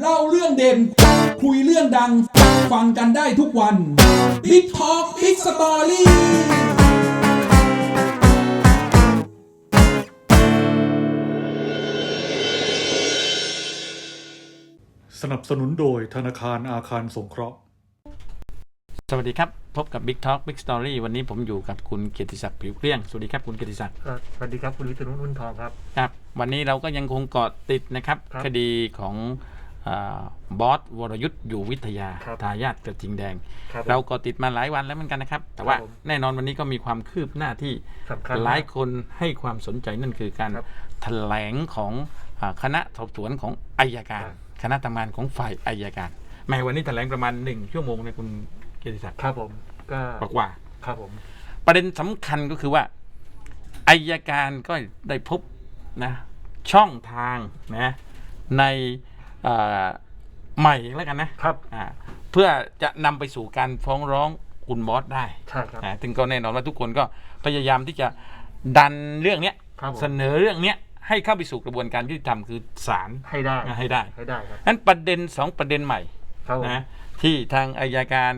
เล่าเรื่องเด่น คุยเรื่องดัง ฟังกันได้ทุกวัน Big Talk Big Story สนับสนุนโดยธนาคารอาคารสงเคราะห์ สวัสดีครับ พบกับ Big Talk Big Story วันนี้ผมอยู่กับคุณเกียรติศักดิ์ผิวเกลี้ยง สวัสดีครับคุณเกียรติศักดิ์เอ่อสวัสดีครับคุณวิษณุนุ่นทองครับ ครับ วันนี้เราก็ยังคงเกาะติดนะครับ ครับ คดีของอา บอสวรยุทธ์อยู่วิทยาครับทายาทกระทิงแดง ครับเราก็ติดมาหลายวันแล้วเหมือนกันนะครับ แต่ว่าครับผมแน่นอนวันนี้ก็มีความคืบหน้าที่สำคัญหลายคนให้ความสนใจนั่นคือการครับแถลงของอาคณะสอบสวนของอายการ ครับ คณะทำงานของฝ่ายอายการแม้วันนี้แถลงประมาณหนึ่งชั่วโมงนะคุณเกียรติศักดิ์ครับผมก็บอกว่า ครับผม ประเด็นสำคัญก็คือว่าอายการก็ได้พบนะช่องทางนะในเอ่อ ใหม่แล้วกันนะครับอ่าเพื่อจะนำไปสู่การฟ้องร้องคุณบอสได้ใช่ครับ นะถึงก็แน่นอนว่าทุกคนก็พยายามที่จะดันเรื่องเนี้ยครับผม เสนอเรื่องเนี้ยให้เข้าไปสู่กระบวนการยุติธรรมคือศาลให้ได้ให้ได้ให้ได้ครับนั้นประเด็นสองประเด็นใหม่ ครับผมนะที่ทางอายการ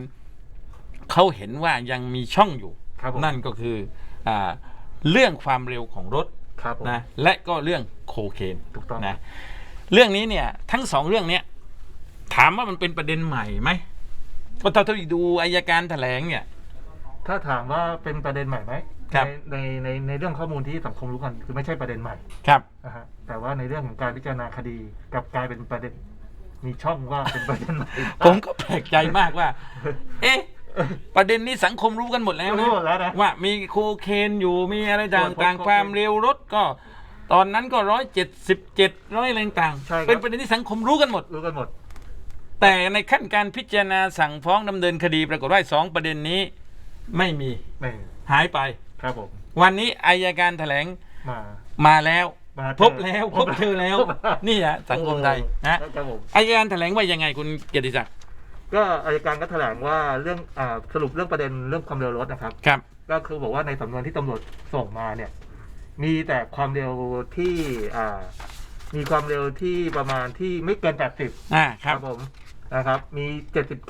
เขาเห็นว่ายังมีช่องอยู่ ครับผมนั่นก็คืออาเรื่องความเร็วของรถครับผมนะและก็เรื่องโคเคนถูกต้อง นะ เรื่องนี้เนี่ย ทั้งสองเรื่องเนี้ยถามว่ามันเป็นประเด็นใหม่ไหมก็เท่าที่ดูอายการแถลงเนี่ย ถ้าถามว่าเป็นประเด็นใหม่ไหมครับในในในในเรื่องข้อมูลที่สังคมรู้กันคือไม่ใช่ประเด็นใหม่ครับนะฮะแต่ว่าในเรื่องของการพิจารณาคดีกลับกลายเป็นประเด็น มีช่องว่าเป็นประเด็นใหม่ผมก็แปลกใจมากว่า เอ๊ะประเด็นนี้สังคมรู้กันหมดแล้วรู้นะหมดแล้วนะว่ามีโคเคนอยู่มีอะไรตรวจพบต่างโคเคนๆความเร็วรถก็ ตอนนั้นก็ร้อยเจ็ดสิบเจ็ดร้อยอะไรต่างใช่ครับ เป็นประเด็นที่สังคมรู้กันหมด รู้กันหมด แต่ในขั้นการพิจารณาสั่งฟ้องดำเนินคดีปรากฏว่าสองประเด็นนี้ไม่มีไม่หายไป ครับผมวันนี้อายการแถลงมามาแล้ว มาเจอพบแล้วพบเจอแล้ว พบแล้วนี่ฮะสังคมไทยนะครับผม อายการแถลงว่ายังไงคุณเกียรติศักดิ์ก็อายการก็แถลงว่าเรื่องอ่าสรุปเรื่องประเด็นเรื่องความเร็วรถนะครับ ครับ ก็คือบอกว่าในสำนวนที่ตำรวจส่งมาเนี่ย มีแต่ความเร็วที่อ่า มีความเร็วที่ประมาณที่ไม่เกิน 80 อ่าครับผมนะครับ มี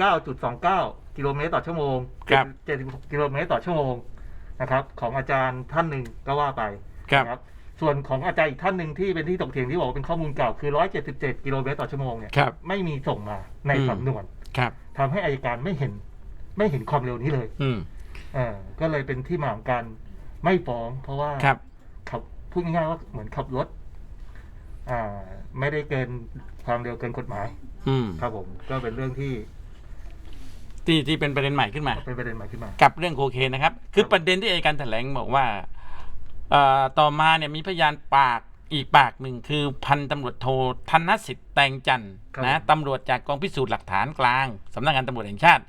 79.29 กิโลเมตรต่อชั่วโมงครับ 76กิโลเมตรต่อชั่วโมงนะครับ ของอาจารย์ท่านหนึ่งก็ว่าไปครับ นะส่วนของอาจารย์อีกท่านหนึ่งที่เป็นที่ตกเถียงที่บอกว่าเป็นข้อมูลเก่าคือ 177 กิโลเมตรต่อชั่วโมงเนี่ยครับ ไม่มีส่งมาในอืม สำนวนครับ ทำให้อายการไม่เห็น ไม่เห็นความเร็วนี้เลย อืม เออก็เลยเป็นที่มาของการไม่ฟ้อง เพราะว่าครับขับ พูดง่ายๆว่าเหมือนขับรถ อ่า ไม่ได้เกินความเร็วเกินกฎหมาย อืมครับผม ก็เป็นเรื่องที่ที่ที่เป็นประเด็นใหม่ขึ้นมา เป็นประเด็นใหม่ขึ้นมา กับเรื่องโคเคนนะครับ คือประเด็นที่อายการแถลงบอกว่าเอ่อต่อมาเนี่ยมีพยานปากอีกปากหนึ่งคือพันตำรวจโทธนสิทธิ์แตงจันทร์ครับนะตำรวจจากกองพิสูจน์หลักฐานกลางสำนักงานตำรวจแห่งชาติ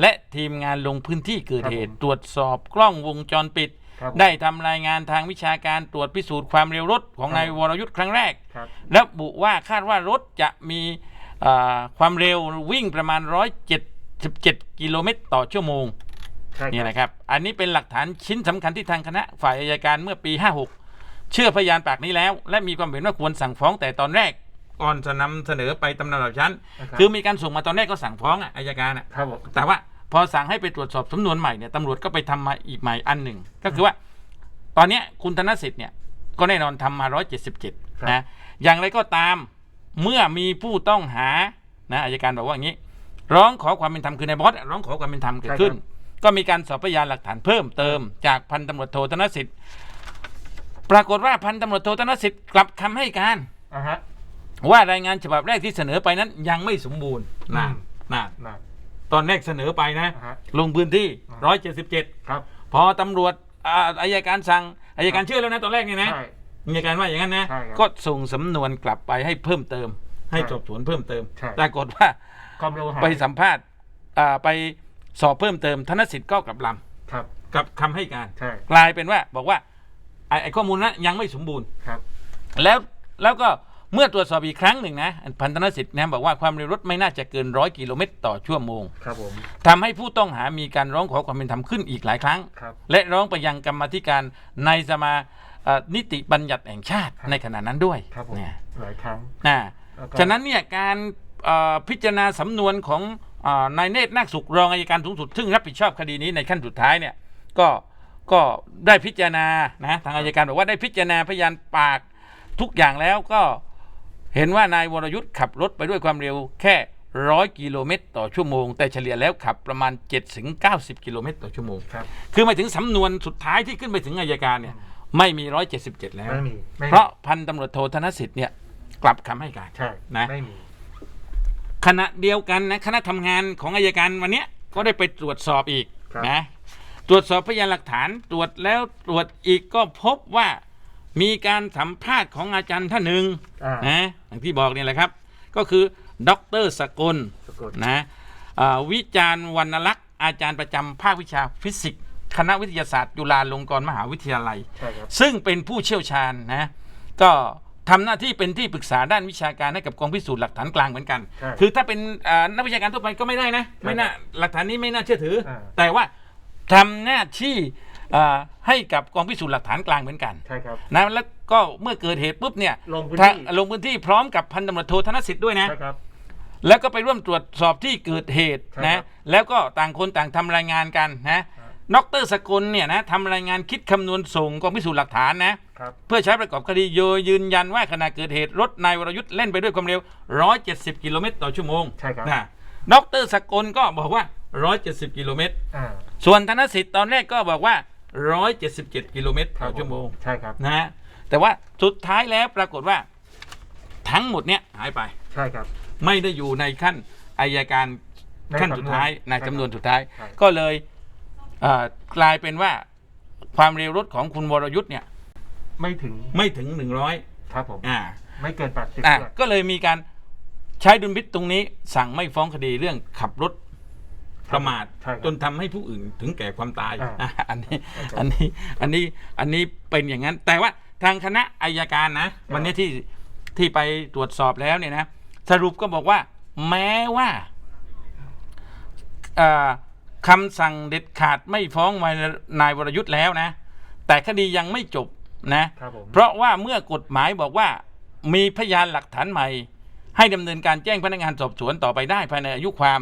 และทีมงานลงพื้นที่เกิดเหตุตรวจสอบกล้องวงจรปิด ครับผมได้ทำรายงานทางวิชาการตรวจพิสูจน์ความเร็วรถของครับ นายวรยุทธ์ครั้งแรก ครับ ระบุว่าคาดว่ารถจะมีเอ่อความเร็ววิ่งประมาณ 177 กิโลเมตรต่อชั่วโมงใช่นี่ครับนะครับ อันนี้เป็นหลักฐานชิ้นสำคัญที่ทางคณะฝ่ายอายการเมื่อปี 56 เชื่อพยานปากนี้แล้ว และมีความเห็นว่าควรสั่งฟ้องแต่ตอนแรก ก่อนจะนำเสนอไปตำแหน่งชั้น นะครับคือมีการส่งมาตอนแรกก็สั่งฟ้องอะอายการอะ ครับผมแต่ว่า พอสั่งให้ไปตรวจสอบสำนวนใหม่เนี่ยตำรวจก็ไปทำมาอีกใหม่อันหนึ่งก็คือว่า ตอนเนี้ยคุณธนสิทธิ์เนี่ยก็แน่นอนทำมา 177 นะ อย่างไรก็ตามเมื่อมีผู้ต้องหานะอายการบอกว่าอย่างนี้ ร้องขอความเป็นธรรมคือในายบอสร้องขอความเป็นธรรมเกิดขึ้น ก็มีการสอบพยานหลักฐานเพิ่มเติม จากพันตำรวจโทธนสิทธิ์ ปรากฏว่าพันตำรวจโทธนสิทธิ์กลับคำให้การอ่าฮะว่ารายงานฉบับแรกที่เสนอไปนั้นยังไม่สมบูรณ์นะอืมนะนะ ตอนแรกเสนอไปนะ อ่าฮะลงพื้นที่อ่าร้อยเจ็ดสิบเจ็ดครับพอตำรวจอ่าอายการสั่งอายการเชื่อแล้วนะตอนแรกเนี่ยนะใช่ อายการว่าอย่างนั้นนะ ใช่ครับก็ส่งสำนวนกลับไปให้เพิ่มเติม ให้ใช่สอบสวนเพิ่มเติมใช่ ปรากฏว่าความเร็วหายไปสัมภาษณ์อ่าไปสอบเพิ่มเติมธนสิทธิ์ก็กลับลครับำกับคำให้การ ใช่กลายเป็นว่าบอกว่าไอ้ไอ้ข้อมูลนั้นยังไม่สมบูรณ์ ครับ แล้วแล้วก็ เมื่อตรวจสอบอีกครั้งหนึ่งนะพันธนสิทธิ์นะบอกว่าความเร็วรถไม่น่าจะเกินร้อยกิโลเมตรต่อชั่วโมงครับผมทำให้ผู้ต้องหามีการร้องขอความเป็นธรรมขึ้นอีกหลายครั้ง ครับ และร้องไปยังกรรมาธิการในสมาเอ่อนิติบัญญัติแห่งชาติครับ ในขณะนั้นด้วยครับผมเนี่ยหลายครั้ง นะแล้วก็ ฉะนั้นเนี่ยการเอ่อพิจารณาสำนวนของเอ่อนายเนตรนาคสุขรองอายการสูงสุด ซึ่งรับผิดชอบคดีนี้ในขั้นสุดท้ายเนี่ยก็ก็ได้พิจารณานะทางอายการบอกว่าได้พิจารณาพยานปากทุกอย่างแล้วก็ เห็นว่านายวรยุทธ์ขับรถไปด้วยความเร็วแค่ร้อยกิโลเมตรต่อชั่วโมง แต่เฉลี่ยแล้วขับประมาณ 7 ถึง 90 กิโลเมตรต่อชั่วโมงครับคือหมายถึงสำนวนสุดท้ายที่ขึ้นไปถึงอายการเนี่ยไม่มี 177 แล้ว ไม่มีไม่มีเพราะพันตำรวจโทธนสิทธิ์เนี่ยกลับคำให้การใช่นะไม่มีขณะเดียวกันนะคณะทำงานของอายการวันเนี้ยก็ได้ไปตรวจสอบอีกครับ นะตรวจสอบพยานหลักฐานตรวจแล้วตรวจอีกก็พบว่า มีการสัมภาษณ์ของอาจารย์ท่านหนึ่งอ่านะอย่างที่บอกเนี่ยแหละครับ ก็คือดรสกลสะกดนะอ่าวิจารณ์วรรณลักษณ์อาจารย์ประจำภาควิชาฟิสิกส์คณะวิทยาศาสตร์จุฬาลงกรณ์มหาวิทยาลัย ใช่ครับ ซึ่งเป็นผู้เชี่ยวชาญนะก็ทำหน้าที่เป็นที่ปรึกษาด้านวิชาการให้กับกองพิสูจน์หลักฐานกลางเหมือนกัน ใช่คือถ้าเป็นอ่านักวิชาการทั่วไปก็ไม่ได้นะ ไม่น่าหลักฐานนี้ไม่น่าเชื่อถืออาแต่ว่าทำหน้าที่ อ่าให้กับกองพิสูจน์หลักฐานกลางเหมือนกันใช่ครับนะแล้วก็เมื่อเกิดเหตุปุ๊บเนี่ยลงพื้นทางที่ลงพื้นที่พร้อมกับพันตำรวจโทธนสิทธิ์ด้วยนะ ใช่ครับ แล้วก็ไปร่วมตรวจสอบที่เกิดเหตุใช่นะครับแล้วก็ต่างคนต่างทำรายงานกันนะดรสกลเนี่ยนะทำรายงานคิดคำนวณส่งกองพิสูจน์หลักฐานนะ ครับ เพื่อใช้ประกอบคดีโดยยืนยันว่าขณะเกิดเหตุรถนายวรยุทธ์เล่นไปด้วยความเร็ว 170 กิโลเมตรต่อชั่วโมงใช่ครับ นะดรสกลก็บอกว่า 170 กิโลเมตร อ่าส่วนธนสิทธิ์ตอนแรกก็บอกว่า 177 กิโลเมตรครัต่บอชั่วโมงใช่ครับนะฮะแต่ว่าสุดท้ายแล้วปรากฏว่า ทั้งหมดเนี้ยหายไป ใช่ครับ ไม่ได้อยู่ในขั้นอายการในขั้นสุดท้ายในสำนวนจำนวนสุดท้ายใช่ก็เลยเอ่อกลายเป็นว่าความเร็วรถของคุณวรยุทธ์เนี่ย ไม่ถึงไม่ถึงครับผม100อ่า ไม่เกินแปดสิบอ่าด้วยก็เลยมีการใช้ดุลพิษตรงนี้ สั่งไม่ฟ้องคดีเรื่องขับรถ ประมาทใช่ครับจนทำให้ผู้อื่นถึงแก่ความตายอ่า อะอันนี้ครับอันนี้อันนี้อันนี้เป็นอย่างนั้น แต่ว่าทางคณะอายการนะ วันนี้ที่ที่ไปตรวจสอบแล้วเนี่ยนะ สรุปก็บอกว่า แม้ว่าเอ่อคำสั่งเด็ดขาดไม่ฟ้องนายวรยุทธ์แล้วนะ แต่คดียังไม่จบนะ ครับผมเพราะว่าเมื่อกฎหมายบอกว่ามีพยานหลักฐานใหม่ ให้ดำเนินการแจ้งพนักงานสอบสวนต่อไปได้ภายในอายุความ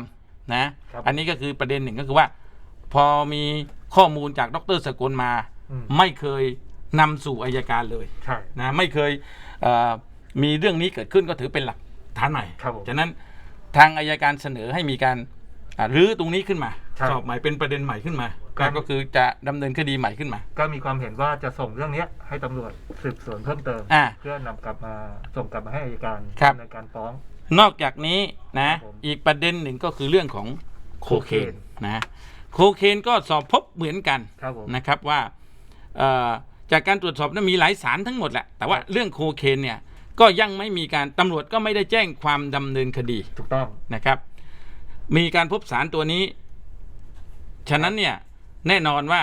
นะครับอันนี้ก็คือประเด็นหนึ่งก็คือว่า พอมีข้อมูลจากดรสกลมาอืมไม่เคยนำสู่อายการเลยใช่นะไม่เคยเอ่อมีเรื่องนี้เกิดขึ้นก็ถือเป็นหลักฐานใหม่ครับผมฉะนั้นทางอายการเสนอให้มีการอ่ารื้อตรงนี้ขึ้นมาใช่สอบใหม่เป็นประเด็นใหม่ขึ้นมาครับก็คือจะดำเนินคดีใหม่ขึ้นมา ก็มีความเห็นว่าจะส่งเรื่องเนี้ยให้ตำรวจสืบสวนเพิ่มเติมอ่าเพื่อนำกลับมาส่งกลับมาให้อัยการครับในการฟ้อง นอกจากนี้นะครับผมอีกประเด็นหนึ่งก็คือเรื่องของโคเคนโคเคนนะโคเคนก็สอบพบเหมือนกันครับผมนะครับว่าเอ่อจากการตรวจสอบนั้นมีหลายสารทั้งหมดแหละ แต่ว่าเรื่องโคเคนเนี่ยก็ยังไม่มีการตำรวจก็ไม่ได้แจ้งความดำเนินคดีถูกต้องนะครับ มีการพบสารตัวนี้ ฉะนั้นเนี่ยแน่นอนว่า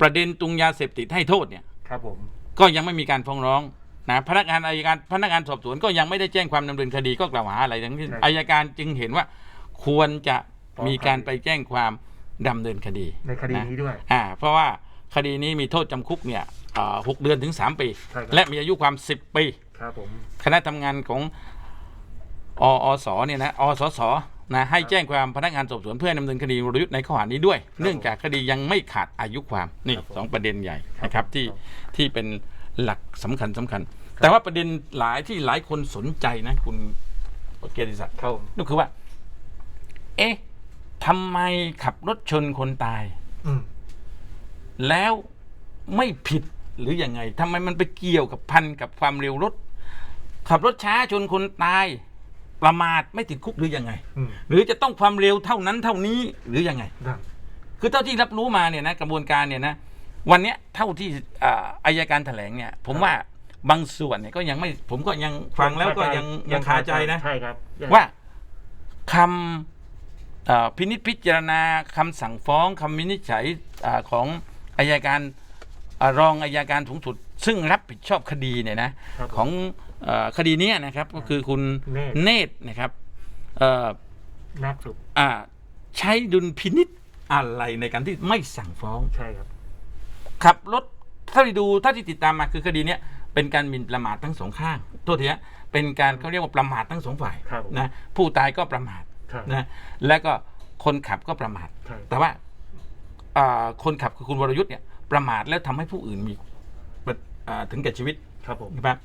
ประเด็นตรงยาเสพติดให้โทษเนี่ยครับผมก็ยังไม่มีการฟ้องร้อง นะพนักงานอายการพนักงานสอบสวนก็ยังไม่ได้แจ้งความดำเนินคดีก็กล่าวหาอะไรทั้งสิ้นใช่อายการจึงเห็นว่าควรจะฟ้องมีการคดีไปแจ้งความดำเนินคดีในคดีะนี้ด้วยอ่าเพราะว่าคดีนี้มีโทษจำคุกเนี่ยอ่าหกเดือนถึงสามปีใช่ครับและมีอายุความสิบปีครับผมคณะทำงานของออสเนี่ยนะอสสนะให้แจ้งความพนักงานสอบสวนเพื่อให้ดำเนินคดีวรยุทธ์ในข้อหานี้ด้วย เนื่องจากคดียังไม่ขาดอายุความนี่ครับผมสองประเด็นใหญ่ครับนะครับที่ครับที่เป็น หลักสำคัญสำคัญ แต่ว่าประเด็นหลายที่หลายคนสนใจนะ คุณเกียรติศักดิ์ครับผมนั่นคือว่า เอ๊ะทำไมขับรถชนคนตายอืมแล้วไม่ผิดหรืออยังไงทำไมมันไปเกี่ยวกับพันกับความเร็วรถ ขับรถช้าชนคนตาย ประมาทไม่ติดคุกหรือยังไงอืมหรือจะต้องความเร็วเท่านั้นเท่านี้หรือยังไงได้คือเท่าที่รับรู้มาเนี่ยนะ กระบวนการเนี่ยนะ วันเนี้ยเท่าที่อ่าอายการแถลงเนี่ย ผมว่าบางส่วนเนี่ยก็ยังไม่ผมก็ยังฟังแล้วก็ยังยังคาใจนะ ใช่ครับว่าคำเอ่อพินิจพิจารณาคำสั่งฟ้องคำวินิจฉัยอาของอายการอารองอายการสูงสุด ซึ่งรับผิดชอบคดีเนี่ยนะ ครับผม ของเออคดีเนี้ยนะครับก็คือคุณเนตร เนตรนะครับเอ่อนักสุขอ่าใช้ดุลพินิษอะไรในการที่ไม่สั่งฟ้อง ใช่ครับ ขับรถถ้าที่ดูถ้าที่ติดตามมาคือคดีเนี้ยเป็นการหมิ่นประมาททั้งสองข้างโทษทีฮะเป็นการเขาเรียกว่าประมาททั้งสองฝ่ายครับผมนะผู้ตายก็ประมาทใช่นะแล้วก็คนขับก็ประมาทใช่แต่ว่าอ่าคนขับคือคุณวรยุทธ์เนี่ยประมาทแล้วทำให้ผู้อื่นมีอ่าถึงแก่ชีวิตครับผมนะครับ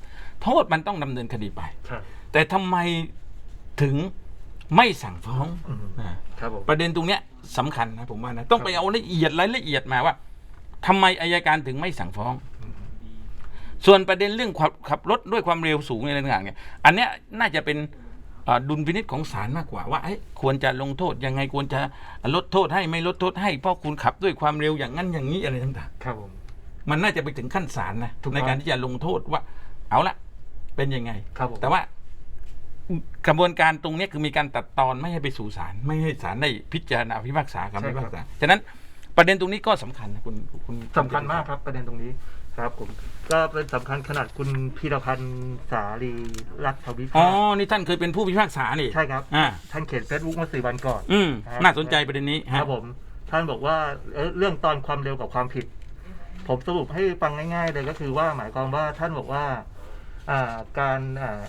โทษมันต้องดำเนินคดีไปใช่แต่ทำไมถึงไม่สั่งฟ้องอืมนะ ครับผม ประเด็นตรงเนี้ยสำคัญนะผมว่านะต้องไปเอาละเอียดรายละเอียดมาว่า ทำไมอายการถึงไม่สั่งฟ้อง ส่วนประเด็นเรื่องขับขับรถด้วยความเร็วสูงอะไรต่างๆเนี่ยอันเนี้ยน่าจะเป็นเอ่อดุลพินิจของศาลมากกว่าว่าเอ้ยควรจะลงโทษยังไงควรจะลดโทษให้ไม่ลดโทษให้เพราะคุณขับด้วยความเร็วอย่างนั้นอย่างนี้อะไรต่างครับผมๆมันน่าจะไปถึงขั้นศาลนะถูกต้องในการที่จะลงโทษว่า เอาละเป็นยังไงครับผมแต่ว่ากระบวนการตรงเนี้ยคือมีการตัดตอนไม่ให้ไปสู่ศาลไม่ให้ศาลได้พิจารณาพิพากษาคำพิพากษาฉะนั้น ประเด็นตรงนี้ก็สำคัญนะคุณคุณสำคัญมากครับประเด็นตรงนี้ครับผมก็เป็นสำคัญขนาดคุณพีรพันธ์สาลีรัฐวิภาอ๋อคนี่ท่านเคยเป็นผู้พิพากษานี่ใช่ครับ อ่าท่านเขียนเฟซบุ๊กเมื่อสี่วันก่อนอืมครับน่าสนใจประเด็นนี้คฮะรับผม ท่านบอกว่าเอ่อเรื่องตอนความเร็วกับความผิด ผมสรุปให้ฟังง่าย ๆ เลยก็คือว่าหมายความว่าท่านบอกว่าอ่าการอ่า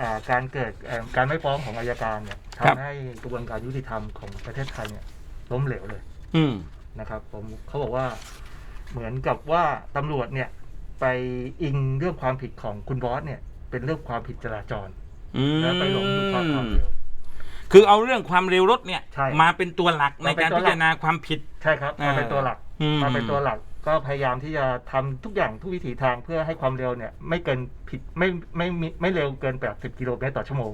อ่าการเกิดเอ่อการไม่ฟ้องของอายการเนี่ยทำให้กระบวนการยุติธรรมของประเทศไทยเนี่ยล้มเหลวเลย อืม นะครับ ผมเขาบอกว่าเหมือนกับว่าตำรวจเนี่ยไปอิงเรื่องความผิดของคุณบอสเนี่ย เป็นเรื่องความผิดจราจรอืมแล้วไปหลงอยู่ความความเร็ว คือเอาเรื่องความเร็วรถเนี่ย ใช่มาเป็นตัวหลักในมาเป็นการตัวพิหลัก จารณาความผิด ใช่ครับมาเป็นตัวหลัก อืม มาเป็นตัวหลักก็พยายามที่จะทำทุกอย่างทุกวิถีทางเพื่อให้ความเร็วเนี่ย ไม่เกินผิดไม่ไม่ไม่ไม่เร็วเกิน 80 กิโลเมตรต่อชั่วโมง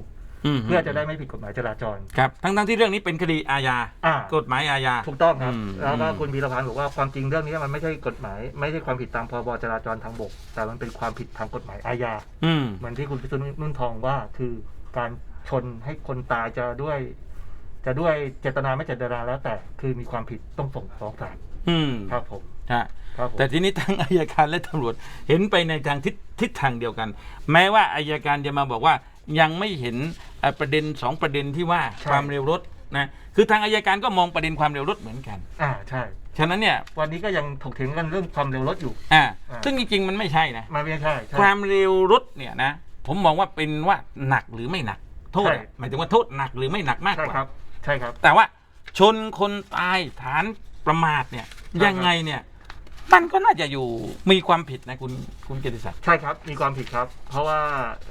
ม เพื่อจะได้ไม่ผิดกฎหมายจราจร ครับ ทั้งทั้งๆที่เรื่องนี้เป็นคดีอาญาอ่า กฎหมายอาญา ถูกต้องครับ อืม แล้วก็อืมคุณพีรพันธ์บอกว่าความจริงเรื่องนี้มันไม่ใช่กฎหมาย ไม่ใช่ความผิดตามพรบจราจรทางบก แต่มันเป็นความผิดทางกฎหมายอาญา อืม เหมือนที่คุณพิษณุนุ่นทองว่าคือการชนให้คนตายจะด้วย จะด้วยเจตนาไม่เจตนาแล้วแต่ คือมีความผิดต้องส่งฟ้องศาลอืมครับผมฮะ ครับผมแต่ทีนี้ทั้งอายการและตำรวจเห็นไปในทางทิศทิศทางเดียวกัน แม้ว่าอายการจะมาบอกว่า ยังไม่เห็นเอ่อประเด็นสองประเด็นที่ว่าความเร็วรถนะคือทางอายการก็มองประเด็นความเร็วรถเหมือนกันอ่าใช่ ฉะนั้นเนี่ยวันนี้ก็ยังถกเถียงกันเรื่องความเร็วรถอยู่ อ่าอ่า ซึ่งจริงๆมันไม่ใช่นะมันไม่ใช่ใช่ ความเร็วรถเนี่ยนะผมมองว่าเป็นว่าหนักหรือไม่หนัก โทษใช่ อะหมายถึงว่าโทษหนักหรือไม่หนักมากใช่กว่า ครับ ใช่ครับ แต่ว่าชนคนตายฐานประมาทเนี่ยครับยังไงเนี่ย มันก็น่าจะอยู่มีความผิดนะคุณคุณเกียรติศักดิ์ใช่ครับ มีความผิดครับ เพราะว่า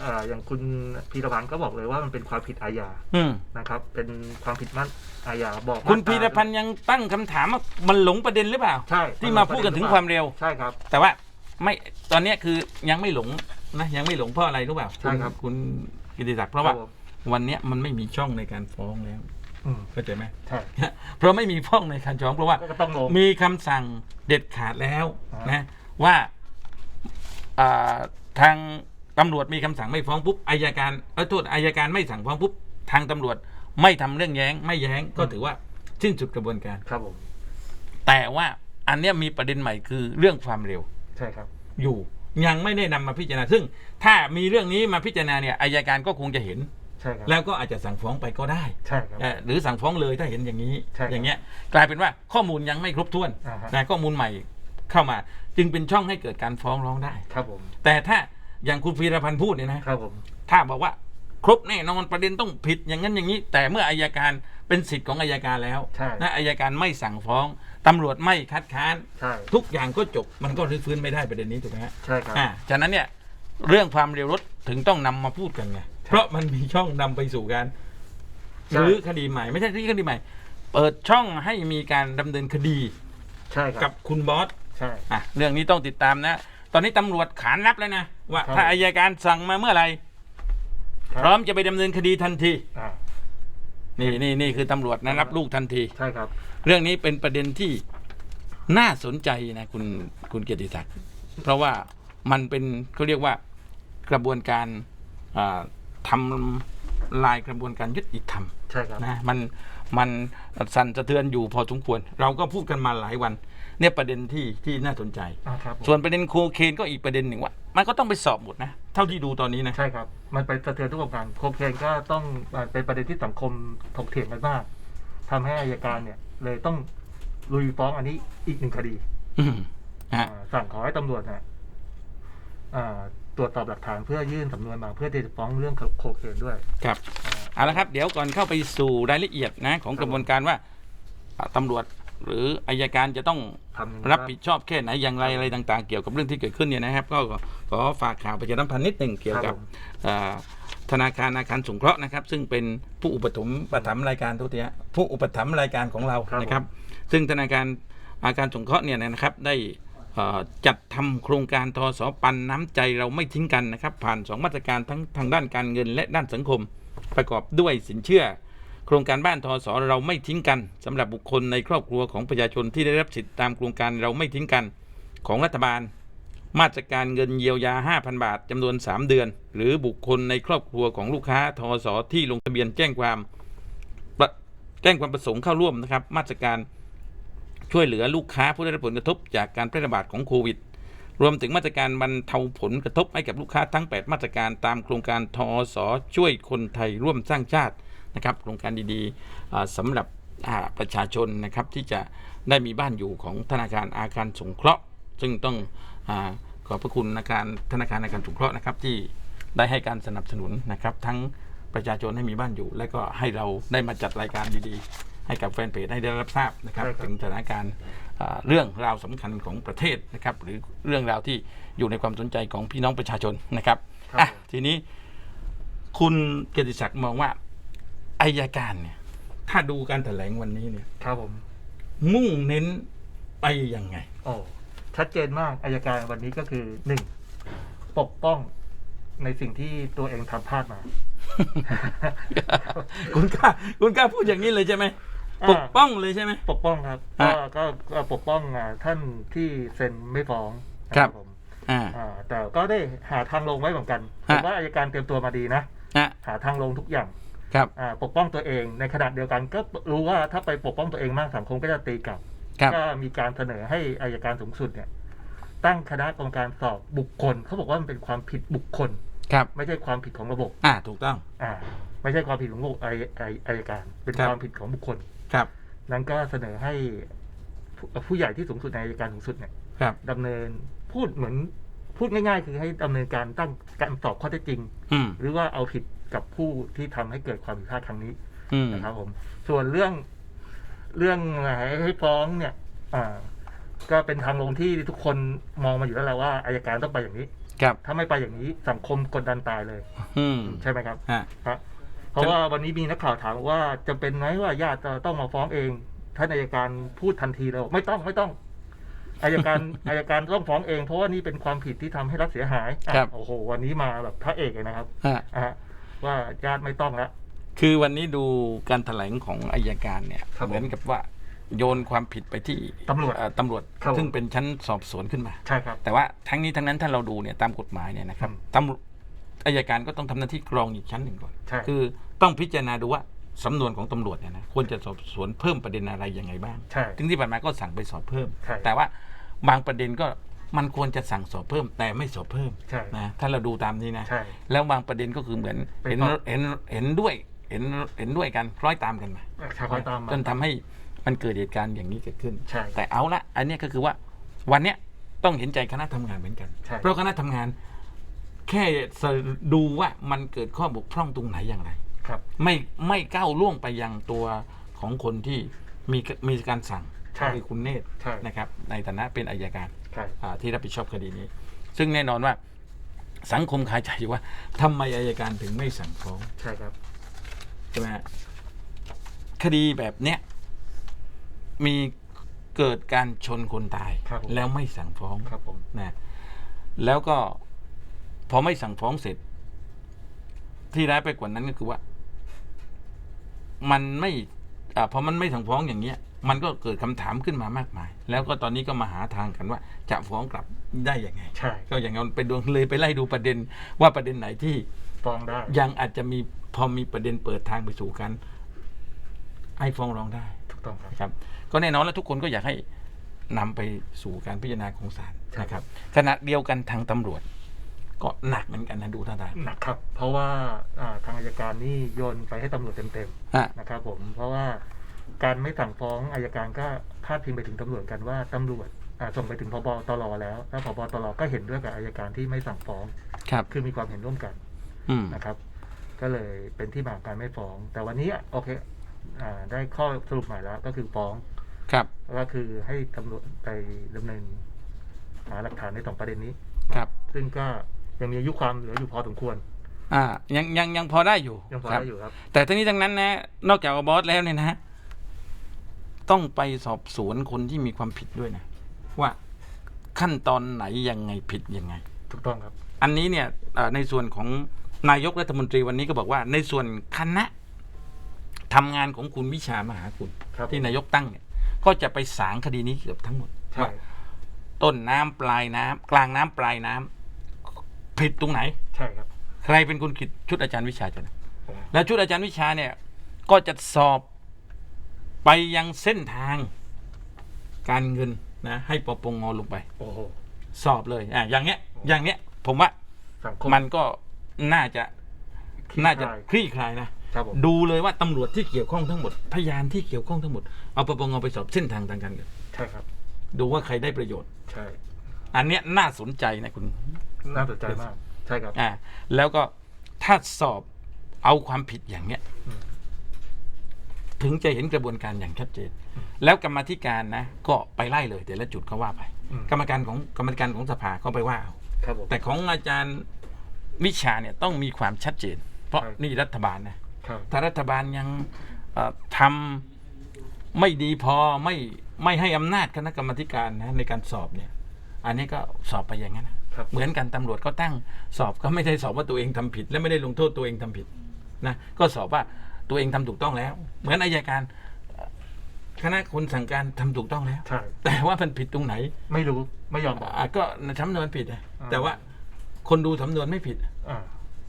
เอ่ออย่างคุณพีรพันธ์ก็บอกเลยว่ามันเป็นความผิดอาญาอืมนะครับ เป็นความผิดมันอาญาบอกคุณมาตราพีรพันธ์ยังตั้งคำถามว่ามันหลงประเด็นหรือเปล่า ใช่ที่มาพูดกันถึงความเร็ว ใช่ครับ แต่ว่าไม่ตอนเนี้ยคือยังไม่หลงนะยังไม่หลงเพราะอะไรรู้เปล่าใช่ครับ ณคุณกิติศักดิ์เพราะว่าคบผมวันเนี้ยมันไม่มีช่องในการฟ้องแล้ว อืมเข้าใจไหมใช่ เพราะไม่มีช่องในการฟ้องเพราะว่า ก็ต้องลง มีคำสั่งเด็ดขาดแล้วอ่าน นะว่าอ่าทางตำรวจมีคำสั่งไม่ฟ้องปุ๊บอายการเออโทษอายการไม่สั่งฟ้องปุ๊บทางตำรวจไม่ทำเรื่องแย้ง ไม่แย้งก็ถือว่าสิ้นสุดกระบวนการ ครับผม แต่ว่าอันเนี้ยมีประเด็นใหม่คือเรื่องความเร็วใช่ครับ อยู่ยังไม่ได้นำมาพิจารณาซึ่ง ถ้ามีเรื่องนี้มาพิจารณาเนี่ยอายการก็คงจะเห็น ใช่ครับ แล้วก็อาจจะสั่งฟ้องไปก็ได้ใช่ครับ เอ่อหรือสั่งฟ้องเลยถ้าเห็นอย่างนี้ ใช่ครับอย่างเงี้ยกลายเป็นว่าข้อมูลยังไม่ครบถ้วนอ่าฮะ นะข้อมูลใหม่เข้ามา จึงเป็นช่องให้เกิดการฟ้องร้องได้ ครับผมแต่ถ้าอย่างคุณพีรพันธ์พูดเนี่ยนะ ครับผม ถ้าบอกว่าครบแน่นอนประเด็นต้องผิดอย่างนั้นอย่างนี้ แต่เมื่ออายการเป็นสิทธิ์ของอายการแล้วใช่ นะอายการไม่สั่งฟ้องตำรวจไม่คัดค้าน ใช่ทุกอย่างก็จบมันก็รื้อฟื้นไม่ได้ประเด็นนี้ถูกไหมฮะใช่ครับ อ่าฉะนั้นเนี่ยเรื่องความเร็วรถถึงต้องนำมาพูดกันไง เพราะมันมีช่องนำไปสู่การใช่ รื้อคดีใหม่ ไม่ใช่รื้อคดีใหม่ เปิดช่องให้มีการดำเนินคดีใช่ครักับคุณบอสใช่ อะเรื่องนี้ต้องติดตามนะ ตอนนี้ตำรวจขานรับแล้วนะว่าครับ ถ้าอายการสั่งมาเมื่อไหร่คบพร้อมจะไปดำเนินคดีทันที อ่านี่นี่นี่คือตำรวจนะรับลูกทันที ใช่ครับ เรื่องนี้เป็นประเด็นที่น่าสนใจนะคุณคุณเกียรติศักดิ์เพราะว่ามันเป็นเขาเรียกว่ากระบวนการอ่า ทำลายกระบวนการยุติธรรมใช่ครับนะมันมันสั่นสะเทือนอยู่พอสมควร เราก็พูดกันมาหลายวัน เนี่ยประเด็นที่ที่น่าสนใจอ่าครับผมส่วนประเด็นโคเคนก็อีกประเด็นหนึ่งว่า มันก็ต้องไปสอบหมดนะ เท่าที่ดูตอนนี้นะ ใช่ครับ มันไปสะเทือนทุกวงการโคเคนก็ต้องอ่าเป็นประเด็นที่สังคมถกเถียงกันมากทำให้อายการเนี่ย เลยต้องลุยฟ้องอันนี้อีกหนึ่งคดีอืมฮะอ่าสั่งขอให้ตำรวจนะอ่า ตรวจสอบหลักฐานเพื่อยื่นสำนวนมาเพื่อที่จะฟ้องเรื่องโคเคนด้วย ครับเอาละครับ เดี๋ยวก่อนเข้าไปสู่รายละเอียดนะของกระบวนการว่าอ่าตำรวจหรืออายการจะต้องทำยังไงรับผิดชอบแค่ไหนอย่างไรอะไรต่าง ๆ เกี่ยวกับเรื่องที่เกิดขึ้นเนี่ยนะครับ ก็ขอฝากข่าวประชาสัมพันธ์นิดหนึ่งเกี่ยวกับอ่าธนาคารอาคารสงเคราะห์นะครับ ซึ่งเป็นผู้อุปถัมภ์อุปถัมภ์รายการทุกทีฮะผู้อุปถัมภ์รายการของเรานะครับ ซึ่งธนาคารอาคารสงเคราะห์เนี่ยนะครับได้เอ่อ จัดทำโครงการทอสปันน้ำใจเราไม่ทิ้งกันนะครับ ผ่าน 2 มาตรการทั้งทางด้านการเงินและด้านสังคม ประกอบด้วยสินเชื่อ โครงการบ้านทอสเราไม่ทิ้งกันสำหรับบุคคลในครอบครัวของประชาชนที่ได้รับสิทธิตามโครงการเราไม่ทิ้งกันของรัฐบาล มาตรการเงินเยียวยา 5,000 บาทจำนวน 3 เดือน หรือบุคคลในครอบครัวของลูกค้าทอสที่ลงทะเบียนแจ้งความแจ้งความประสงค์เข้าร่วมนะครับ มาตรการ ช่วยเหลือลูกค้าผู้ได้รับผลกระทบจากการแพร่ระบาดของโควิด รวมถึงมาตรการบรรเทาผลกระทบให้กับลูกค้าทั้ง 8 มาตรการตามโครงการทอสช่วยคนไทยร่วมสร้างชาตินะครับโครงการดีๆอ่าสำหรับประชาชนนะครับที่จะได้มีบ้านอยู่ของธนาคารอาคารสงเคราะห์ ซึ่งต้องอขอบพระคุณธนาคารธนาคารอาคารสงเคราะห์นะครับที่ได้ให้การสนับสนุนนะครับทั้งประชาชนให้มีบ้านอยู่ และก็ให้เราได้มาจัดรายการดีๆ ให้กับแฟนเพจให้ได้รับทราบนะครับใช่ครับถึงสถานการณ์อ่าเรื่องราวสำคัญของประเทศนะครับหรือเรื่องราวที่อยู่ในความสนใจของพี่น้องประชาชนนะครับครับอะทีนี้คุณเกียรติศักดิ์มองว่าอายการเนี่ยถ้าดูการแถลงวันนี้เนี่ยครับผมมุ่งเน้นไปยังไงโอ้ชัดเจนมากอายการวันนี้ก็คือหนึ่งปกป้องในสิ่งที่ตัวเองทำพลาดมา คุณกล้าคุณกล้าพูดอย่างนี้เลยใช่ไหมอ่า ปกป้องเลยใช่ไหม ปกป้องครับฮะก็ก็ก็ปกป้องอ่าท่านที่เซ็นไม่ฟ้องนะครับ ผมอ่า อ่าแต่ก็ได้หาทางลงไว้เหมือนกันผฮะ มว่าอายการเตรียมตัวมาดีนะ อะหาทางลงทุกอย่างครับอ่าปกป้องตัวเองในขณะเดียวกันก็รู้ว่าถ้าไปปกป้องตัวเองมากสังคมก็จะตีกลับ ครับ ก็มีการเสนอให้อายการสูงสุดเนี่ย ตั้งคณะกรรมการสอบบุคคลเขาบอกว่ามันเป็นความผิดบุคคล ครับ ไม่ใช่ความผิดของระบบ อ่าถูกต้อง อ่า ไม่ใช่ความผิดของระบบอายอายอายการ เป็นครับ ความผิดของบุคคล ครับนั้นก็เสนอให้ผู้ผู้ใหญ่ที่สูงสุดในอายการสูงสุดเนี่ยครับ ดำเนินพูดเหมือนพูดง่ายๆ คือให้ดำเนินการตั้งการสอบข้อเท็จจริง อืมหรือว่าเอาผิดกับผู้ที่ทำให้เกิดความผิดพลาดครั้งนี้ อืม นะครับผมส่วนเรื่องเรื่องให้ฟ้องเนี่ย อ่า ก็เป็นทางลงที่ทุกคนมองมาอยู่แล้วแหละว่าอายการต้องไปอย่างนี้ ครับ ถ้าไม่ไปอย่างนี้สังคมกดดันตายเลย อืมใช่ไหมครับฮะ ครับ เพราะว่าวันนี้มีนักข่าวถามว่าจะเป็นไหมว่าญาติจะต้องมาฟ้องเองท่านอายการพูดทันทีเลยว่าไม่ต้องไม่ต้องอายการอายการต้องฟ้องเอง เพราะว่านี่เป็นความผิดที่ทำให้รัฐเสียหายอะครับโอ้โห วันนี้มาแบบพระเอกเลยนะครับฮะอะว่าญาติไม่ต้องแล้วคือวันนี้ดูการแถลงของอายการเนี่ยครับผมเหมือนกับว่าโยนความผิดไปที่ตำรวจเอ่อตำรวจครับผมซึ่งเป็นชั้นสอบสวนขึ้นมา ใช่ครับ แต่ว่าทั้งนี้ทั้งนั้นถ้าเราดูเนี่ยตามกฎหมายเนี่ยนะครับอืมตำรวจ อายการก็ต้องทำหน้าที่กรองอีกชั้นหนึ่งก่อนใช่คือต้องพิจารณาดูว่าสำนวนของตำรวจเนี่ยนะควรจะสอบสวนเพิ่มประเด็นอะไรยังไงบ้างใช่ถึงที่ผ่านมาก็สั่งไปสอบเพิ่มใช่แต่ว่าบางประเด็นก็มันควรจะสั่งสอบเพิ่มแต่ไม่สอบเพิ่มใช่นะถ้าเราดูตามนี้นะใช่แล้วบางประเด็นก็คือเหมือนไปเห็นต่อเห็นเห็นด้วยเห็นเห็นด้วยกันคล้อยตามกันมาใช่คอยตามมาจนทำให้มันเกิดเหตุการณ์อย่างนี้เกิดขึ้นใช่แต่เอาละอันเนี้ยก็คือว่าวันเนี้ยต้องเห็นใจคณะทำงานเหมือนกันใช่เพราะคณะทำงาน แค่สรุปดูว่ามันเกิดข้อบกพร่องตรงไหนอย่างไร ครับ ไม่ไม่ก้าวล่วงไปยังตัวของคนที่มีมีการสั่งใช่คือคุณเนตรใช่ นะครับ ในฐานะเป็นอายการใช่ อ่าที่รับผิดชอบคดีนี้ ซึ่งแน่นอนว่าสังคมคาใจอยู่ว่าทำไมอายการถึงไม่สั่งฟ้อง ใช่ครับ ใช่ไหมฮะคดีแบบเนี้ยมีเกิดการชนคนตาย ครับผม แล้วไม่สั่งฟ้องครับผม นะแล้วก็ พอไม่สั่งฟ้องเสร็จ ที่ร้ายไปกว่านั้นก็คือว่า มันไม่อาพอมันไม่สั่งฟ้องอย่างเงี้ย มันก็เกิดคำถามขึ้นมามากมาย แล้วก็ตอนนี้ก็มาหาทางกันว่า จะฟ้องกลับได้ยังไงใช่ก็อย่างนั้นไปดูเลยไปไล่ดูประเด็นว่าประเด็นไหนที่ฟ้องได้ยังอาจจะมีพอมีประเด็นเปิดทางไปสู่กันให้ฟ้องร้องได้ถูกต้องครับนะครับก็แน่นอนแล้วทุกคนก็อยากให้นำไปสู่การพิจารณาของศาลใช่นะครับขณะเดียวกันทางตำรวจ ก็หนักเหมือนกันนะดูท่าทางหนักครับ เพราะว่าอ่าทางอายการนี่โยนไปให้ตำรวจเต็มๆฮะนะครับผมเพราะว่าการไม่สั่งฟ้องอายการก็พาดพิงไปถึงตำรวจกันว่าตำรวจอ่าส่งไปถึงพบตรแล้วแล้วพบตรก็เห็นด้วยกับอายการที่ไม่สั่งฟ้องครับคือมีความเห็นร่วมกันอืมนะครับ ก็เลยเป็นที่มาของการไม่ฟ้อง แต่วันนี้โอเคอ่าได้ข้อสรุปใหม่แล้วก็คือฟ้องครับก็คือให้ตำรวจไปดำเนินหาหลักฐานในสองประเด็นนี้ครับ ซึ่งก็ ยังมีอายุความเหลืออยู่พอสมควร อ่ายังยังยังพอได้อยู่ยังพอครับได้อยู่ครับ แต่ทั้งนี้ทั้งนั้นนะนอกจากบอสแล้วเนี่ยนะฮะต้องไปสอบสวนคนที่มีความผิดด้วยนะ ว่าขั้นตอนไหนยังไงผิดยังไง ถูกต้องครับ อันนี้เนี่ยเอ่อในส่วนของนายกรัฐมนตรีวันนี้ก็บอกว่า ในส่วนคณะทำงานของคุณวิชามหาคุณครับที่นายกตั้งเนี่ย ก็จะไปสางคดีนี้เกือบทั้งหมดใช่ว่าต้นน้ำปลายน้ำกลางน้ำปลายน้ำ ผิดตรงไหน ใช่ครับ ใครเป็นคนคิดชุดอาจารย์วิชาจะนะผมแล้วชุดอาจารย์วิชาเนี่ย ก็จะสอบไปยังเส้นทางการเงินนะให้ปปงลงไป โอ้โหสอบเลยอะอย่างเนี้ย อย่างเนี้ย ผมว่าสังคมมันก็น่าจะคลี่น่าจะคลายคลี่คลายนะครับผมดูเลยว่าตำรวจที่เกี่ยวข้องทั้งหมด พยานที่เกี่ยวข้องทั้งหมด เอาปปงไปสอบเส้นทางทางการเงินใช่ครับ ดูว่าใครได้ประโยชน์ ใช่ อันเนี้ยน่าสนใจนะคุณ น่าสนใจมาก ใช่ครับ อ่าแล้วก็ถ้าสอบเอาความผิดอย่างเนี้ย อืม ถึงจะเห็นกระบวนการอย่างชัดเจน แล้วกรรมาธิการนะ ก็ไปไล่เลย แต่ละจุดเขาว่าไป อืมกรรมการของกรรมการของสภาก็ไปว่าเอา ครับผม แต่ของอาจารย์วิชาเนี่ยต้องมีความชัดเจน เพราะใช่นี่รัฐบาลนะครับ ถ้ารัฐบาลยังเอ่อทำไม่ดีพอไม่ไม่ให้อำนาจคณะกรรมาธิการนะในการสอบเนี่ย อันนี้ก็สอบไปอย่างนั้นนะครับ เหมือนกันตำรวจก็ตั้งสอบก็ไม่ได้สอบว่าตัวเองทำผิด และไม่ได้ลงโทษตัวเองทำผิดนะก็สอบว่าตัวเองทำถูกต้องแล้ว เหมือนอายการเอ่อคณะคนสั่งการทำถูกต้องแล้วใช่แต่ว่ามันผิดตรงไหน ไม่รู้ไม่ยอมบอกอะก็สำนวนผิดนะอ่าแต่ว่าคนดูสำนวนไม่ผิดอ่า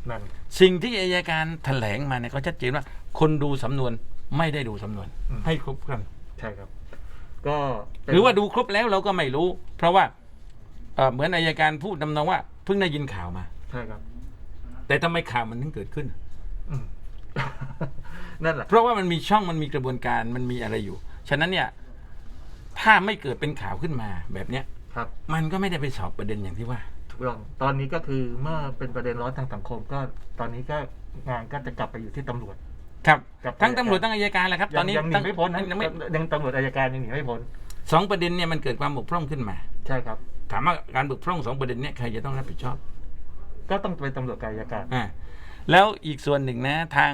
นั่นสิ่งที่อายการแถลงมาเนี่ยก็ชัดเจนว่า คนดูสำนวนไม่ได้ดูสำนวน ให้ครบกันใช่ครับ ก็เป็นหรือว่าดูครบแล้วเราก็ไม่รู้ เพราะว่า เอ่อเหมือนอายการพูดนำนองว่าเพิ่งได้ยินข่าวมา ใช่ครับ แต่ทำไมข่าวมันถึงเกิดขึ้น อืม นั่นแหละ เพราะว่ามันมีช่องมันมีกระบวนการมันมีอะไรอยู่ ฉะนั้นเนี่ย ถ้าไม่เกิดเป็นข่าวขึ้นมาแบบเนี้ย ครับ มันก็ไม่ได้ไปสอบประเด็นอย่างที่ว่า ถูกต้องตอนนี้ก็คือเมื่อเป็นประเด็นร้อนทางสังคมก็ตอนนี้ก็งานก็จะกลับไปอยู่ที่ตำรวจ ครับ ครับ ทั้งตำรวจทั้งอายการแหละครับ ตยัอนนี้ยังหนีตั้งไม่พ้นนะยังไม่ยังตำรวจอายการยังหนีไม่พ้น สองประเด็นเนี่ยมันเกิดความบกพร่องขึ้นมา ใช่ครับ ถามว่าการบกพร่องสองประเด็นเนี่ยใครจะต้องรับผิดชอบก็ต้องเป็นตำรวจกับอายการ อ่าแล้วอีกส่วนหนึ่งนะทาง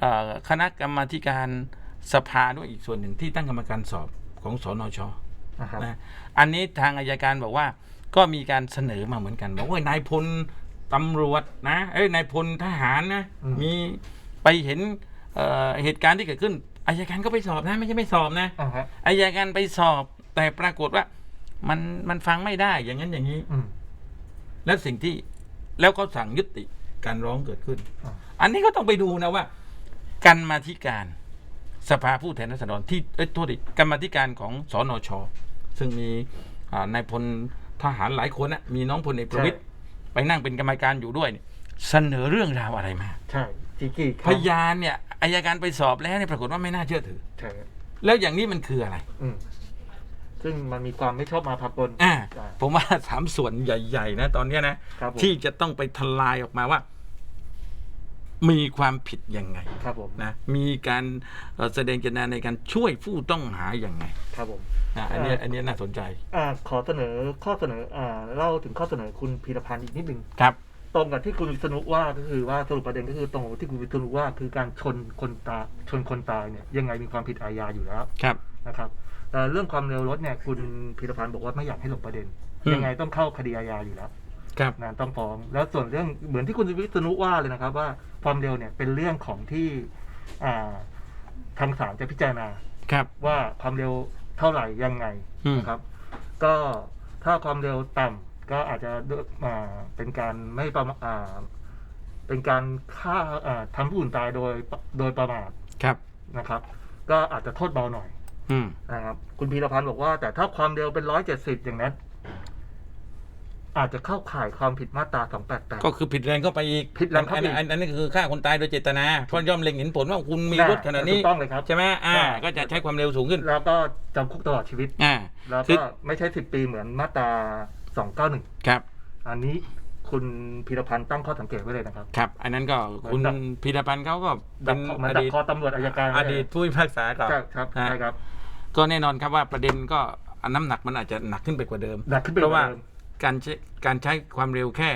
เอ่อคณะกรรมาธิการสภาด้วยอีกส่วนหนึ่งที่ตั้งกรรมการสอบของสนช นะครับ นะอันนี้ทางอายการบอกว่าก็มีการเสนอมาเหมือนกันบอกว่านายพลตำรวจนะเอ้ยนายพลทหารนะอืม มีไปเห็นเอ่อเหตุการณ์ที่เกิดขึ้นอายการก็ไปสอบนะไม่ใช่ไม่สอบนะอ่าฮะ อายการไปสอบแต่ปรากฏว่า มันมันฟังไม่ได้อย่างนั้นอย่างนี้ อืม แล้วสิ่งที่แล้วก็สั่งยุติการร้องเกิดขึ้น อ่า อันนี้ก็ต้องไปดูนะว่า การมาธิการสภาผู้แทนราษฎรที่เอ้ยโทษดิกรรมาธิการของสอนอชซึ่งมีอ่านายพลทหารหลายคนนะมีน้องพลเอกประวิตยไปนั่งเป็นกรรมการอยู่ด้วยเนี่ยเสนอเรื่องราวอะไรมา ใช่จีกี่คพยานเนี่ยอายการไปสอบแล้วเนี่ยปรากฏว่าไม่น่าเชื่อถือ ใช่ครับแล้วอย่างนี้มันคืออะไร อืม ซึ่งมันมีความไม่ชอบมาพากลอ่าอ่าผมว่าสามส่วนใหญ่ ๆ นะ ตอนเนี้ยนะ ครับผมที่จะต้องไปทลายออกมาว่า มีความผิดยังไงครับผมนะมีการเอ่อแสดงเจตนาในการช่วยผู้ต้องหาอย่างไงครับผม อะอันเนี้ยอ่าอันเนี้ยน่าสนใจอ่าขอเสนอข้อเสนออ่าเล่าถึงข้อเสนอคุณพีรพันธ์อีกนิดนึงครับ ตรงกับที่คุณวิษณุว่าก็คือว่าสรุปประเด็นก็คือตรงกับที่คุณวิษณุว่าคือการชนคนตายชนคนตายเนี่ยยังไงมีความผิดอาญาอยู่แล้วครับ นะครับแต่ เรื่องความเร็วรถเนี่ยคุณพีรพันธ์บอกว่าไม่อยากให้หลบประเด็นอืมยังไงต้องเข้าคดีอาญาอยู่แล้วครับนะต้องฟ้องแล้วส่วนเรื่องเหมือนที่คุณวิษณุว่าเลยนะครับ ว่าความเร็วเนี่ยเป็นเรื่องของที่อ่าทางศาลจะพิจารณาครับ ว่าความเร็วเท่าไหร่ยังไงอืมนะครับ ก็ถ้าความเร็วต่ำก็อาจจะด้วยอ่าเป็นการไม่ประมาอ่าเป็นการฆ่าอ่าทำผู้อื่นตายโดยโดยประมาทครับนะครับ ก็อาจจะโทษเบาหน่อยอืม นะครับคุณพีรพันธ์บอกว่า แต่ถ้าความเร็วเป็นร้อยเจ็ดสิบอย่างนั้น อาจจะเข้าข่ายความผิดมาตรา288ก็คือผิดแรงเข้าไปอีกผิดแรงเข้าไปอีกอันอันอันนี้คือฆ่าคนตายโดยเจตนาเพราะย่อมเล็งเห็นผลว่าคุณมีรถขนาดนี้ถูกต้องเลยครับ ใช่ไหมอ่าใช่ก็จะใช้ความเร็วสูงขึ้น แล้วก็จำคุกตลอดชีวิต อ่า แล้วคือก็ไม่ใช่10ปีเหมือนมาตรา291ครับ อันนี้คุณพีรพันธ์ตั้งข้อสังเกตไว้เลยนะครับ ครับ อันนั้นก็คุณเหมือนกับพีรพันธ์เขาก็ดัเป็กนคอมันอดักดีตคอตำรวจอายการ อดีตผู้พิพากษาก่อนใช่ครับอ่าใช่ครับ ก็แน่นอนครับว่าประเด็นก็อันน้ำหนักมันอาจจะหนักขึ้นไปกว่าเดิม หนักขึ้นไปเพราะว่ากว่าเดิม การใช้การใช้ความเร็วแค่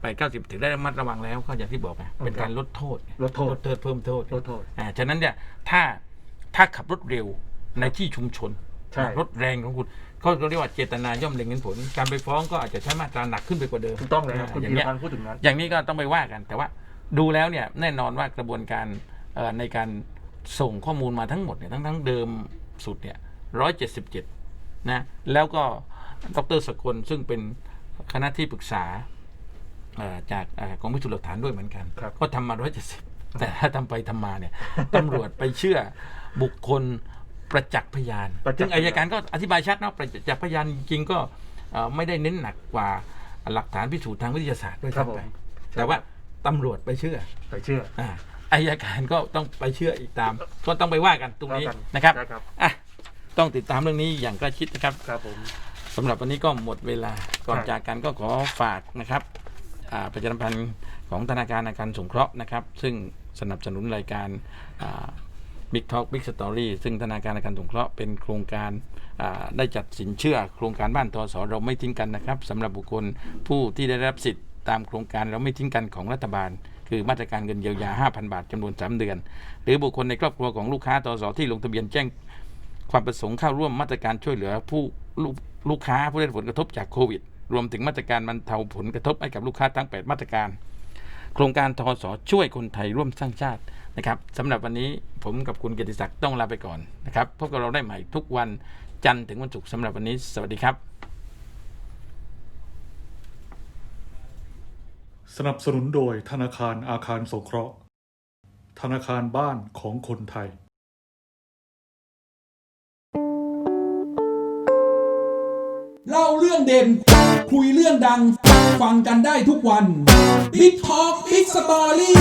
ไป 90ถึงได้ระมัดระวังแล้วก็อย่างที่บอกไงเป็นการลดโทษลดโทษ ลดโทษเพิ่มโทษ ลดโทษ อ่าฉะนั้นเนี่ยถ้าถ้าขับรถเร็วในที่ชุมชนใช่ รถแรงของคุณเขาเรียกว่าเจตนาย่อมเล็งเห็นผล การไปฟ้องก็อาจจะใช้มาตราหนักขึ้นไปกว่าเดิมถูกต้องเลยครับคุณอย่างพีรเงี้ยพันธ์พูดถึงนั้น อย่างนี้ก็ต้องไปว่ากัน แต่ว่าดูแล้วเนี่ยแน่นอนว่ากระบวนการเอ่อในการส่งข้อมูลมาทั้งหมดเนี่ยทั้งทั้งเดิม สุดเนี่ยร้อยเจ็ดสิบเจ็ดนะแล้วก็ดรสกลซึ่งเป็นคณะที่ปรึกษาเอ่อจากเอ่อกองพิสูจน์หลักฐานด้วยเหมือนกันครับก็ทำมาร้อยเจ็ดสิบแต่ถ้าทำไปทำมาเนี่ยตำรวจไปเชื่อบุคคลประจักษ์พยานประจัซึ่กงษ์พอายยานการก็อธิบายชัดนะประจักษ์พยานจริงๆก็เอ่อไม่ได้เน้นหนักกว่าหลักฐานพิสูจน์ทางวิทยาศาสตร์ด้วยครับซ้ำไปผมแต่ว่าตำรวจไปเชื่อไปเชื่อ อ่าอายการก็ต้องไปเชื่ออีกตาม ก็ต้องไปว่ากันตรงนี้ว่ากันนะครับได้ครับอะต้องติดตามเรื่องนี้อย่างใกล้ชิดนะครับครับผมสำหรับวันนี้ก็หมดเวลาก่อนใช่จากกันก็ขอฝากนะครับอ่าประชาสัมพันธ์ของธนาคารอาคารสงเคราะห์นะครับ ซึ่งสนับสนุนรายการบิ๊กท็อกบิ๊กสตอรี่ซึ่งธนาคารอาคารสงเคราะห์เป็นโครงการอ่าได้จัดสินเชื่อ โครงการบ้านทอสอเราไม่ทิ้งกันนะครับสำหรับบุคคลผู้ที่ได้รับสิทธิ์ตามโครงการเราไม่ทิ้งกันของรัฐบาล คือมาตรการเงินเยียวยา 5,000 บาทจำนวน 3 เดือน หรือบุคคลในครอบครัวของลูกค้าทอสอที่ลงทะเบียนแจ้งความประสงค์เข้าร่วมมาตรการช่วยเหลือผู้ลูกค้าผู้ได้รับผลกระทบจากโควิด รวมถึงมาตรการบรรเทาผลกระทบให้กับลูกค้าทั้ง 8 มาตรการ โครงการทสช่วยคนไทยร่วมสร้างชาตินะครับสำหรับวันนี้ผมกับคุณเกียรติศักดิ์ต้องลาไปก่อนนะครับพบกับเราได้ใหม่ทุกวันจันทร์ถึงวันศุกร์สำหรับวันนี้ สวัสดีครับ สนับสนุนโดยธนาคารอาคารสงเคราะห์ ธนาคารบ้านของคนไทย เล่าเรื่องเด่น คุยเรื่องดัง ฟังกันได้ทุกวัน Big Talk Big Story